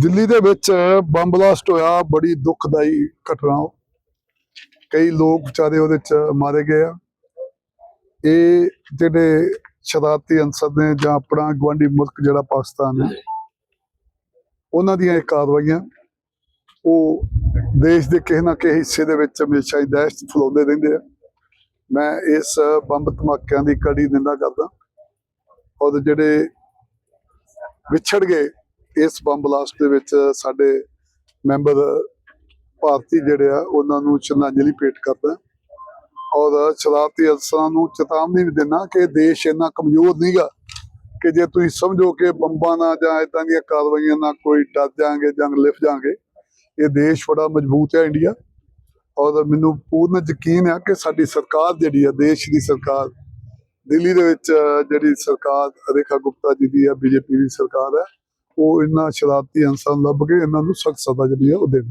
ਦਿੱਲੀ ਦੇ ਵਿੱਚ bomb blast ਹੋਇਆ ਬੜੀ ਦੁਖਦਾਈ ਘਟਨਾ। ਕਈ ਲੋਕ ਵਿਚਾਰੇ ਉਹਦੇ ਚ ਮਾਰੇ ਗਏ ਆ। ਇਹ ਜਿਹੜੇ ਸ਼ਰਾਰਤੀ ਅਨਸਰ ਨੇ ਜਾਂ ਆਪਣਾ ਗਵਾਂਢੀ ਮੁਲਕ ਜਿਹੜਾ ਪਾਕਿਸਤਾਨ ਹੈ ਉਹਨਾਂ ਦੀਆਂ ਇਹ ਕਾਰਵਾਈਆਂ ਉਹ ਦੇਸ਼ ਦੇ ਕਿਸੇ ਨਾ ਕਿਸੇ ਹਿੱਸੇ ਦੇ ਵਿੱਚ ਹਮੇਸ਼ਾ ਹੀ ਦਹਿਸ਼ਤ ਫੈਲਾਉਂਦੇ ਰਹਿੰਦੇ ਆ। ਮੈਂ ਇਸ ਬੰਬ ਧਮਾਕਿਆਂ ਦੀ ਕੜੀ ਨਿੰਦਾ ਕਰਦਾ ਔਰ ਜਿਹੜੇ ਵਿਛੜ ਗਏ ਇਸ ਬੰਬ ਬਲਾਸਟ ਦੇ ਵਿੱਚ ਸਾਡੇ ਮੈਂਬਰ ਭਾਰਤੀ ਜਿਹੜੇ ਆ, ਉਹਨਾਂ ਨੂੰ ਸ਼ਰਧਾਂਜਲੀ ਭੇਟ ਕਰਦਾ। ਔਰ ਸ਼ਰਾਰਤੀ ਅਨਸਰਾਂ ਨੂੰ ਚੇਤਾਵਨੀ ਵੀ ਦੇਣਾ ਕਿ ਦੇਸ਼ ਇੰਨਾ ਕਮਜ਼ੋਰ ਨਹੀਂਗਾ ਕਿ ਜੇ ਤੁਸੀਂ ਸਮਝੋ ਕਿ ਬੰਬਾਂ ਨਾਲ ਜਾਂ ਇਦਾਂ ਦੀਆਂ ਕਾਰਵਾਈਆਂ ਨਾਲ ਕੋਈ ਡਰ ਜਾਾਂਗੇ ਜੰਗ ਲਿਫ ਜਾਾਂਗੇ ਇਹ ਦੇਸ਼ ਬੜਾ ਮਜ਼ਬੂਤ ਹੈ ਇੰਡੀਆ। ਔਰ ਮੈਨੂੰ ਪੂਰਨ ਯਕੀਨ ਹੈ ਕਿ ਸਾਡੀ ਸਰਕਾਰ ਜਿਹੜੀ ਹੈ ਦੇਸ਼ ਦੀ ਸਰਕਾਰ, ਦਿੱਲੀ ਦੇ ਵਿੱਚ ਜਿਹੜੀ ਸਰਕਾਰ ਰੇਖਾ ਗੁਪਤਾ ਜੀ ਦੀ ਹੈ ਬੀਜੇਪੀ ਦੀ ਸਰਕਾਰ ਹੈ ਉਹ ਇਹਨਾਂ ਸ਼ਰਾਰਤੀ ਅਨਸਰਾਂ ਲੱਭ ਕੇ ਇਹਨਾਂ ਨੂੰ ਸਖਤ ਸਜ਼ਾ ਜਿਹੜੀ ਆ ਉਹ ਦੇਣ